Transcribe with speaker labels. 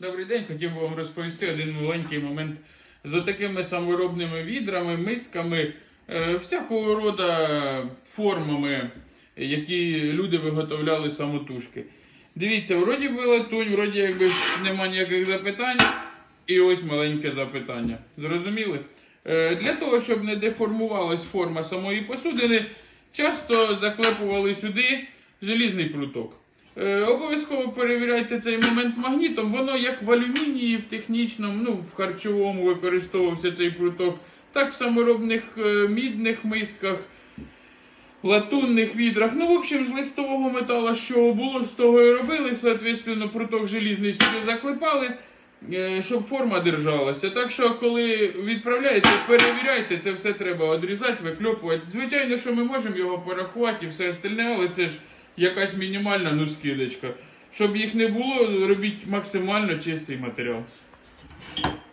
Speaker 1: Добрий день, хотів би вам розповісти один маленький момент з такими саморобними відрами, мисками, е, всякого роду формами, які люди виготовляли самотужки. Дивіться, вроді би латунь, вроді якби нема ніяких запитань. І ось маленьке запитання. Зрозуміли? Е, Для того, щоб не деформувалась форма самої посудини, часто заклепували сюди желізний пруток. Е, Обов'язково перевіряйте цей момент магнітом. Воно як в алюмінії, в технічному, ну в харчовому використовувався цей пруток, так в саморобних е, мідних мисках, латунних відрах. Ну, в общем, з листового металу, що було, з того і робили. Соответственно, пруток желізний сюди заклепали, е, щоб форма держалася. Так що, коли відправляєте, перевіряйте, це все треба відрізати, викльопувати. Звичайно, що ми можемо його порахувати і все остальне, але це ж якась мінімальна ну, скидочка. Щоб їх не було, робіть максимально чистий матеріал.